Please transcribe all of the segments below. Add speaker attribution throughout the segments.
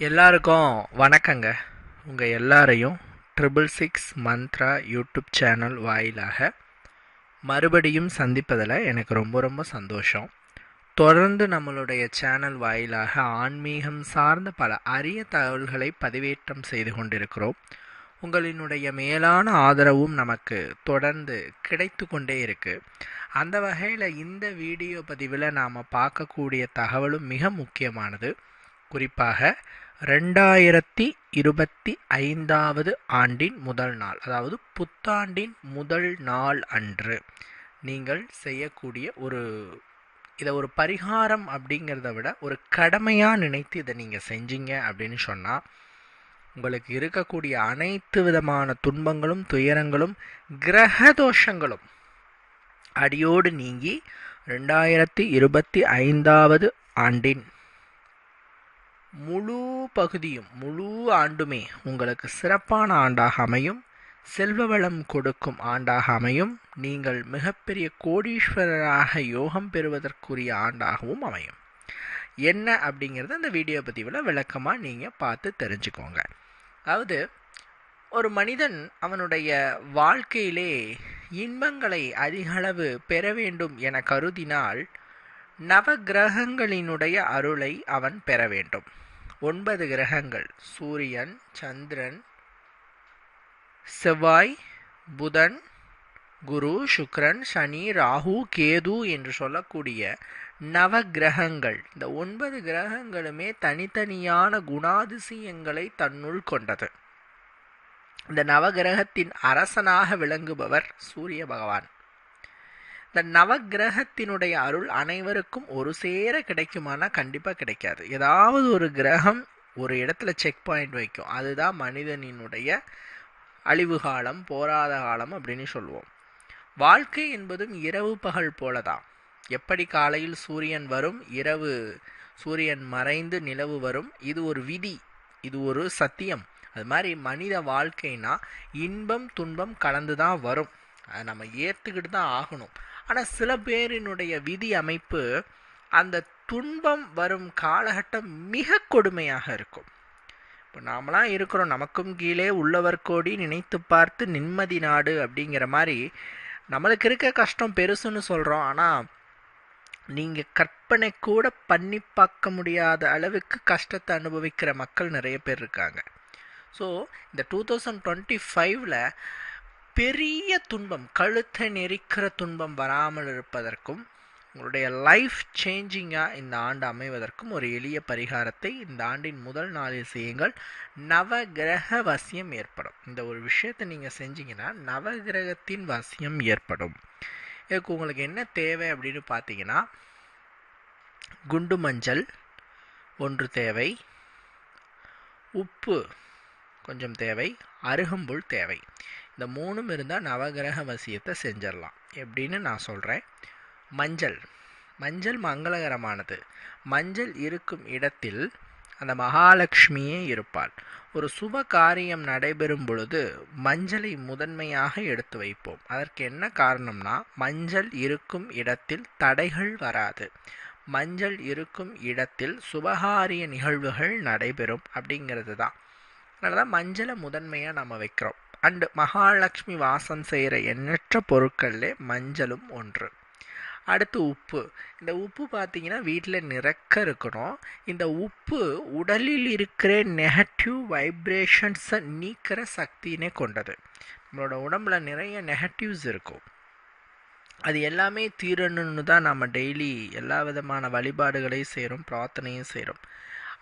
Speaker 1: எல்லாருக்கும் வணக்கங்க. உங்கள் எல்லாரையும் triple six Mantra YouTube channel வாயிலாக மறுபடியும் சந்திப்பதில் எனக்கு ரொம்ப ரொம்ப சந்தோஷம். தொடர்ந்து நம்மளுடைய சேனல் வாயிலாக ஆன்மீகம் சார்ந்த பல அரிய தகவல்களை பதிவேற்றம் செய்து கொண்டிருக்கிறோம். உங்களினுடைய மேலான ஆதரவும் நமக்கு தொடர்ந்து கிடைத்து கொண்டே இருக்குது அந்த வகையில் இந்த வீடியோ பதிவில் நாம் பார்க்கக்கூடிய தகவலும் மிக முக்கியமானது. குறிப்பாக ரெண்டாயிரத்தி இருபத்தி ஐந்தாவது ஆண்டின் முதல் நாள் அதாவது புத்தாண்டின் முதல் நாள் அன்று நீங்கள் செய்யக்கூடிய ஒரு இதை ஒரு பரிகாரம் அப்படிங்கிறத விட ஒரு கடமையாக நினைத்து இதை நீங்கள் செஞ்சீங்க அப்படின்னு சொன்னால் உங்களுக்கு இருக்கக்கூடிய அனைத்து விதமான துன்பங்களும் துயரங்களும் கிரக தோஷங்களும் அடியோடு நீங்கி ரெண்டாயிரத்தி இருபத்தி ஐந்தாவது ஆண்டின் முழு பகுதியும் முழு ஆண்டுமே உங்களுக்கு சிறப்பான ஆண்டாக அமையும். செல்வ வளம் கொடுக்கும் ஆண்டாக அமையும். நீங்கள் மிகப்பெரிய கோடீஸ்வரராக யோகம் பெறுவதற்குரிய ஆண்டாகவும் அமையும். என்ன அப்படிங்கிறத அந்த வீடியோ பதிவில் விளக்கமாக நீங்கள் பார்த்து தெரிஞ்சுக்கோங்க. அதாவது ஒரு மனிதன் அவனுடைய வாழ்க்கையிலே இன்பங்களை அதிகளவு பெற வேண்டும் என கருதினால் நவ கிரகங்களினுடைய அருளை அவன் பெற வேண்டும். ஒன்பது கிரகங்கள் சூரியன் சந்திரன் செவ்வாய் புதன் குரு சுக்ரன் சனி ராகு கேது என்று சொல்லக்கூடிய நவ கிரகங்கள் இந்த ஒன்பது கிரகங்களுமே தனித்தனியான குணாதிசயங்களை தன்னுள் கொண்டது. இந்த நவகிரகத்தின் அரசனாக விளங்குபவர் சூரிய பகவான். இந்த நவகிரகத்தினுடைய அருள் அனைவருக்கும் ஒரு சேர கிடைக்குமானா கண்டிப்பாக கிடைக்காது. ஏதாவது ஒரு கிரகம் ஒரு இடத்துல செக் பாயிண்ட் வைக்கும். அதுதான் மனிதனினுடைய அழிவு காலம் போராத காலம் அப்படின்னு சொல்லுவோம். வாழ்க்கை என்பதும் இரவு பகல் போலதான். எப்படி காலையில் சூரியன் வரும் இரவு சூரியன் மறைந்து நிலவு வரும் இது ஒரு விதி இது ஒரு சத்தியம். அது மாதிரி மனித வாழ்க்கைனா இன்பம் துன்பம் கலந்து தான் வரும். அதை நம்ம ஏற்றுக்கிட்டு தான் ஆகணும். ஆனால் சில பேரினுடைய விதி அமைப்பு அந்த துன்பம் வரும் காலகட்டம் மிக கொடுமையாக இருக்கும். இப்போ நாமளாம் இருக்கிறோம் நமக்கும் கீழே உள்ளவர் கோடி நினைத்து பார்த்து நிம்மதி நாடு அப்படிங்கிற மாதிரி நம்மளுக்கு இருக்க கஷ்டம் பெருசுன்னு சொல்கிறோம் ஆனால் நீங்கள் கற்பனை கூட பண்ணி பார்க்க முடியாத அளவுக்கு கஷ்டத்தை அனுபவிக்கிற மக்கள் நிறைய பேர் இருக்காங்க. ஸோ இந்த டூ தௌசண்ட் டுவெண்ட்டி ஃபைவ்ல பெரிய துன்பம் கழுத்தை நெரிக்கிற துன்பம் வராமல் இருப்பதற்கும் உங்களுடைய லைஃப் சேஞ்சிங்காக இந்த ஆண்டு அமைவதற்கும் ஒரு எளிய பரிகாரத்தை இந்த ஆண்டின் முதல் நாளில் செய்யுங்கள். நவகிரக வசியம் ஏற்படும். இந்த ஒரு விஷயத்தை நீங்கள் செஞ்சீங்கன்னா நவகிரகத்தின் வசியம் ஏற்படும். இதுக்கு உங்களுக்கு என்ன தேவை அப்படின்னு பார்த்தீங்கன்னா குண்டு மஞ்சள் ஒன்று தேவை உப்பு கொஞ்சம் தேவை அருகம்புல் தேவை. இந்த மூணும் இருந்தால் நவகிரக வசியத்தை செஞ்சிடலாம். எப்படின்னு நான் சொல்கிறேன் மஞ்சள். மஞ்சள் மங்களகரமானது. மஞ்சள் இருக்கும் இடத்தில் அந்த மகாலட்சுமியே இருப்பாள். ஒரு சுப காரியம் நடைபெறும் பொழுது மஞ்சளை முதன்மையாக எடுத்து வைப்போம். அதற்கு என்ன காரணம்னா மஞ்சள் இருக்கும் இடத்தில் தடைகள் வராது. மஞ்சள் இருக்கும் இடத்தில் சுபகாரிய நிகழ்வுகள் நடைபெறும் அப்படிங்கிறது தான். அதனால தான் மஞ்சளை முதன்மையாக நம்ம வைக்கிறோம். அண்டு மகாலட்சுமி வாசம் செய்கிற எண்ணற்ற பொருட்களில் மஞ்சளும் ஒன்று. அடுத்து உப்பு. இந்த உப்பு பார்த்தீங்கன்னா வீட்டில் நிறக்க இருக்கணும். இந்த உப்பு உடலில் இருக்கிற நெகட்டிவ் வைப்ரேஷன்ஸை நீக்கிற சக்தினே கொண்டது. நம்மளோட உடம்புல நிறைய நெகட்டிவ்ஸ் இருக்கும். அது எல்லாமே தீரணுன்னு தான் நம்ம டெய்லி எல்லா விதமான வழிபாடுகளையும் செய்கிறோம் பிரார்த்தனையும் செய்கிறோம்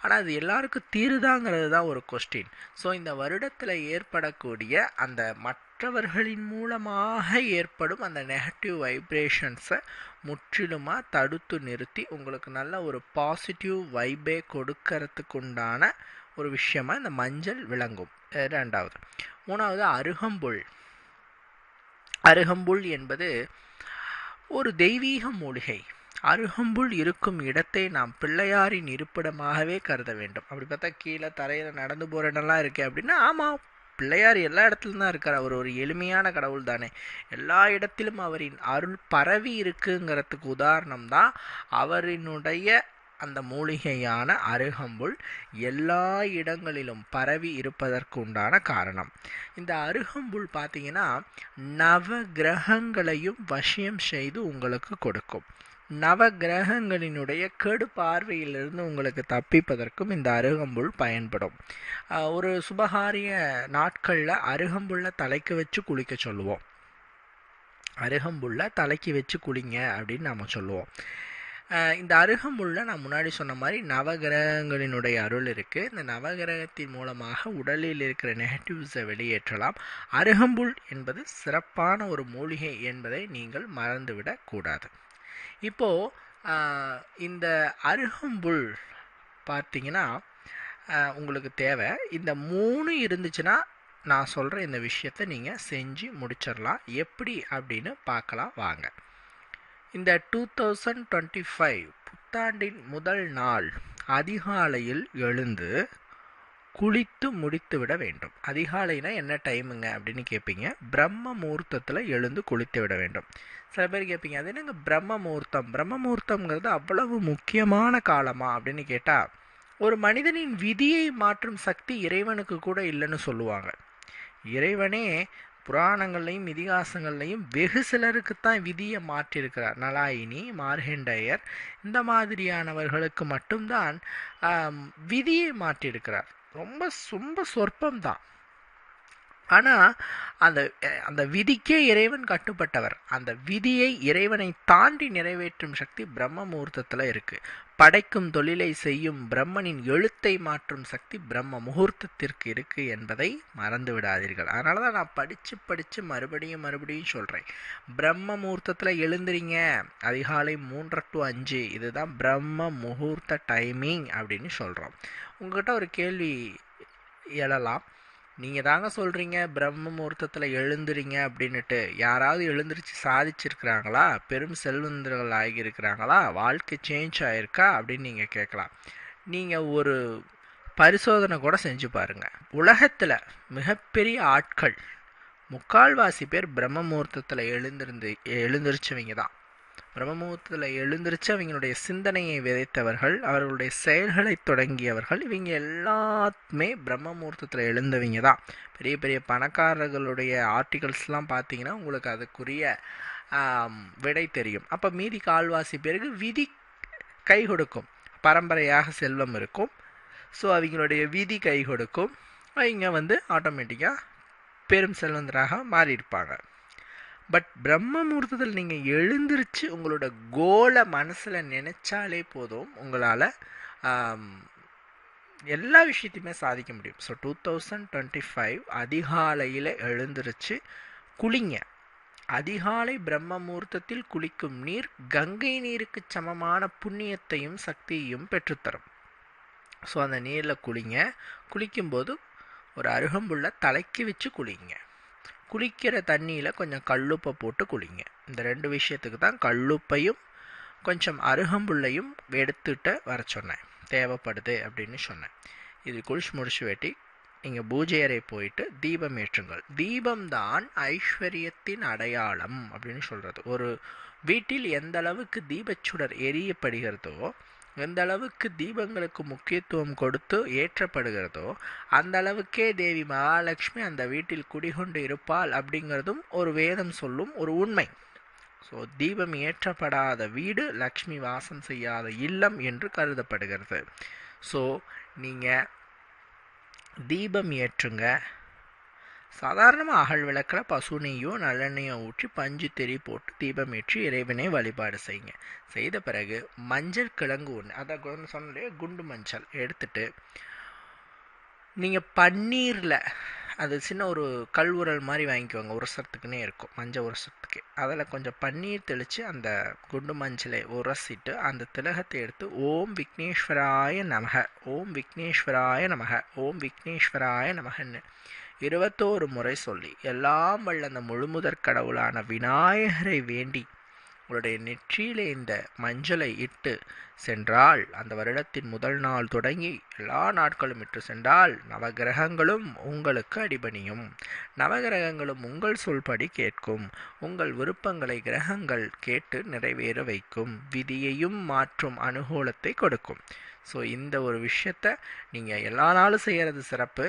Speaker 1: ஆனால் அது எல்லாருக்கும் தீருதாங்கிறது தான் ஒரு கொஸ்டின் ஸோ இந்த வருடத்தில் ஏற்படக்கூடிய அந்த மற்றவர்களின் மூலமாக ஏற்படும் அந்த நெகட்டிவ் வைப்ரேஷன்ஸை முற்றிலுமாக தடுத்து நிறுத்தி உங்களுக்கு நல்ல ஒரு பாசிட்டிவ் வைபே கொடுக்கறதுக்கு உண்டான ஒரு விஷயமா இந்த மஞ்சள் விளங்கும். ரெண்டாவது மூணாவது அருகம்புல். அருகம்புல் என்பது ஒரு தெய்வீக மூலிகை. அருகம்புல் இருக்கும் இடத்தை நாம் பிள்ளையாரின் இருப்பிடமாகவே கருத வேண்டும். அப்படி பார்த்தா கீழே தரையில் நடந்து போகிற இடம்லாம் இருக்கே அப்படின்னா ஆமாம் பிள்ளையார் எல்லா இடத்துலையும் தான் இருக்கார். அவர் ஒரு எளிமையான கடவுள் தானே. எல்லா இடத்திலும் அவரின் அருள் பரவி இருக்குங்கிறதுக்கு உதாரணம் தான் அவரினுடைய அந்த மூலிகையான அருகம்புல் எல்லா இடங்களிலும் பரவி இருப்பதற்கு உண்டான காரணம். இந்த அருகம்புல் பார்த்தீங்கன்னா நவ கிரகங்களையும் வசியம் செய்து உங்களுக்கு கொடுக்கும். நவ கிரகங்களினுடைய கெடு பார்வையிலிருந்து உங்களுக்கு தப்பிப்பதற்கும் இந்த அருகம்புல் பயன்படும். ஒரு சுபகாரிய நாட்களில் அருகம்புள்ள தலைக்கு வச்சு குளிக்க சொல்லுவோம். அருகம்புள்ள தலைக்கு வச்சு குளிங்க அப்படின்னு நாம் சொல்லுவோம். இந்த அருகம்புள்ள நான் முன்னாடி சொன்ன மாதிரி நவகிரகங்களினுடைய அருள் இருக்குது இந்த நவகிரகத்தின் மூலமாக உடலில் இருக்கிற நெகட்டிவ்ஸை வெளியேற்றலாம். அருகம்புல் என்பது சிறப்பான ஒரு மூலிகை என்பதை நீங்கள் மறந்துவிடக்கூடாது இப்போது இந்த அருகம்புல் பார்த்தீங்கன்னா உங்களுக்கு தேவை. இந்த மூணு இருந்துச்சுன்னா நான் சொல்கிற இந்த விஷயத்தை நீங்கள் செஞ்சு முடிச்சிடலாம். எப்படி அப்படின்னு பார்க்கலாம் வாங்க. இந்த டூ தௌசண்ட் டுவெண்ட்டி ஃபைவ் புத்தாண்டின் முதல் நாள் அதிகாலையில் எழுந்து குளித்து முடித்து விட வேண்டும். அதிகாலைனா என்ன டைமுங்க அப்படின்னு கேட்பீங்க பிரம்ம முகூர்த்தத்தில் எழுந்து குளித்து விட வேண்டும். சில பேர் கேட்பீங்க அது என்னங்க பிரம்ம முகூர்த்தம்? பிரம்ம முகூர்த்தம்ங்கிறது அவ்வளவு முக்கியமான காலமா? அப்படின்னு கேட்டால் ஒரு மனிதனின் விதியை மாற்றும் சக்தி இறைவனுக்கு கூட இல்லைன்னு சொல்லுவாங்க. இறைவனே புராணங்கள்லையும் இதிகாசங்கள்லையும் வெகு சிலருக்கு தான் விதியை மாற்றியிருக்கிறார். நலாயினி மார்கெண்டையர் இந்த மாதிரியானவர்களுக்கு மட்டும்தான் விதியை மாற்றியிருக்கிறார். ரொம்ப ரொம்ப சொற்பம் தான் ஆனால் அந்த அந்த விதிக்கே இறைவன் கட்டுப்பட்டவர். அந்த விதியை இறைவனை தாண்டி நிறைவேற்றும் சக்தி பிரம்ம முகூர்த்தத்தில் இருக்குது படைக்கும் தொழிலை செய்யும் பிரம்மனின் எழுத்தை மாற்றும் சக்தி பிரம்ம முகூர்த்தத்திற்கு இருக்குது என்பதை மறந்து விடாதீர்கள். அதனால தான் நான் படித்து படித்து மறுபடியும் மறுபடியும் சொல்கிறேன் பிரம்ம முகூர்த்தத்தில் எழுந்துறீங்க அதிகாலை மூன்று டு அஞ்சு. இதுதான் பிரம்ம முகூர்த்த டைமிங் அப்படின்னு சொல்கிறோம் உங்ககிட்ட ஒரு கேள்வி எழலாம். நீங்கள் தாங்க சொல்கிறீங்க பிரம்ம முகூர்த்தத்தில் எழுந்துறீங்க அப்படின்னுட்டு. யாராவது எழுந்திரிச்சு சாதிச்சிருக்கிறாங்களா? பெரும் செல்வந்தர்கள் ஆகியிருக்கிறாங்களா? வாழ்க்கை சேஞ்ச் ஆகிருக்கா அப்படின்னு நீங்கள் கேட்கலாம். நீங்கள் ஒரு பரிசோதனை கூட செஞ்சு பாருங்கள் உலகத்தில் மிகப்பெரிய ஆட்கள் முக்கால்வாசி பேர் பிரம்ம முகூர்த்தத்தில் எழுந்திருந்து எழுந்திரிச்சவங்க தான். பிரம்மமுகூர்த்தத்தில் எழுந்திருச்சு அவங்களுடைய சிந்தனையை விதைத்தவர்கள் அவர்களுடைய செயல்களை தொடங்கியவர்கள். இவங்க எல்லாத்துமே பிரம்மமுகூர்த்தத்தில் எழுந்தவங்க தான். பெரிய பெரிய பணக்காரர்களுடைய ஆர்டிகல்ஸ்லாம் பார்த்தீங்கன்னா உங்களுக்கு அதுக்குரிய விடை தெரியும். அப்போ மீதி கால்வாசி பேருக்கு விதி கை கொடுக்கும். பரம்பரையாக செல்வம் இருக்கும். ஸோ அவங்களுடைய விதி கை கொடுக்கும். அவங்க வந்து ஆட்டோமேட்டிக்காக பெரும் செல்வந்தராக மாறியிருப்பாங்க. பட் பிரம்ம முகூர்த்தத்தில் நீங்கள் எழுந்திருச்சு உங்களோட கோலை மனசில் நினச்சாலே போதும். உங்களால் எல்லா விஷயத்தையுமே சாதிக்க முடியும். So two thousand twenty five அதிகாலையில் எழுந்திருச்சு குளிங்க. அதிகாலை பிரம்ம முகூர்த்தத்தில் குளிக்கும் நீர் கங்கை நீருக்கு சமமான புண்ணியத்தையும் சக்தியையும் பெற்றுத்தரும். ஸோ அந்த நீரில் குளிங்க. குளிக்கும்போது ஒரு அருகம்புள்ள தலைக்கு வச்சு குளிங்க. குளிக்கிற தண்ணியில் கொஞ்சம் கல்லுப்பை போட்டு குளிங்க. இந்த ரெண்டு விஷயத்துக்கு தான் கல்லுப்பையும் கொஞ்சம் அருகம்புள்ளையும் எடுத்துகிட்ட வர சொன்னேன். தேவைப்படுது அப்படின்னு சொன்னேன். இது குளிச்சு முடிச்சு வெட்டி நீங்கள் பூஜை அறை போயிட்டு தீபம் ஏற்றுங்கள். தீபம் தான் ஐஸ்வர்யத்தின் அடையாளம் அப்படின்னு சொல்கிறது ஒரு வீட்டில் எந்த அளவுக்கு தீபச்சுடர் எரியப்படுகிறதோ எந்த அளவுக்கு தீபங்களுக்கு முக்கியத்துவம் கொடுத்து ஏற்றப்படுகிறதோ அந்த அளவுக்கே தேவி மகாலட்சுமி அந்த வீட்டில் குடிகொண்டு இருப்பாள் அப்படிங்கிறதும் ஒரு வேதம் சொல்லும் ஒரு உண்மை. ஸோ தீபம் ஏற்றப்படாத வீடு லக்ஷ்மி வாசம் செய்யாத இல்லம் என்று கருதப்படுகிறது. ஸோ நீங்கள் தீபம் ஏற்றுங்க. சாதாரணமாக அகல் விளக்கில் பசு நெய்யோ நல்லெண்ணெயோ ஊற்றி பஞ்சு தெரி போட்டு தீபம் ஏற்றி இறைவனை வழிபாடு செய்யுங்க. செய்த பிறகு மஞ்சள் கிழங்கு ஒன்று அதை சொன்னே குண்டு மஞ்சள் எடுத்துட்டு நீங்கள் பன்னீரில் அது சின்ன ஒரு கல்வுரல் மாதிரி வாங்கிக்குவாங்க உரசத்துக்குன்னே இருக்கும் மஞ்சள் உரசத்துக்கு அதில் கொஞ்சம் பன்னீர் தெளித்து அந்த குண்டு மஞ்சளை உரசிட்டு அந்த திலகத்தை எடுத்து ஓம் விக்னேஸ்வராய நமக ஓம் விக்னேஸ்வராய நமக ஓம் விக்னேஸ்வராய நமகன்னு இருபத்தோரு முறை சொல்லி எல்லாம் வல்ல அந்த முழுமுதற் கடவுளான விநாயகரை வேண்டி உங்களுடைய நெற்றியிலே இந்த மஞ்சளை இட்டு சென்றால் அந்த வருடத்தின் முதல் நாள் தொடங்கி எல்லா நாட்களும் இட்டு சென்றால் நவகிரகங்களும் உங்களுக்கு அடிபணியும். நவகிரகங்களும் உங்கள் சொல்படி கேட்கும். உங்கள் விருப்பங்களை கிரகங்கள் கேட்டு நிறைவேற வைக்கும். விதியையும் மாற்றும் அனுகூலத்தை கொடுக்கும். ஸோ இந்த ஒரு விஷயத்த நீங்கள் எல்லா நாளும் செய்கிறது சிறப்பு.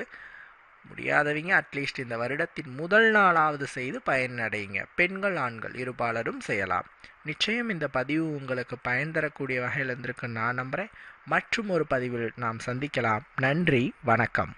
Speaker 1: முடியாதவங்க அட்லீஸ்ட் இந்த வருடத்தின் முதல் நாளாவது செய்து பயனடையுங்க. பெண்கள் ஆண்கள் இருபாலரும் செய்யலாம். நிச்சயம் இந்த பதிவு உங்களுக்கு பயன் தரக்கூடிய வகையில் இருந்திருக்கு நான் நம்புகிறேன் மற்றும் ஒரு பதிவில் நாம் சந்திக்கலாம். நன்றி வணக்கம்.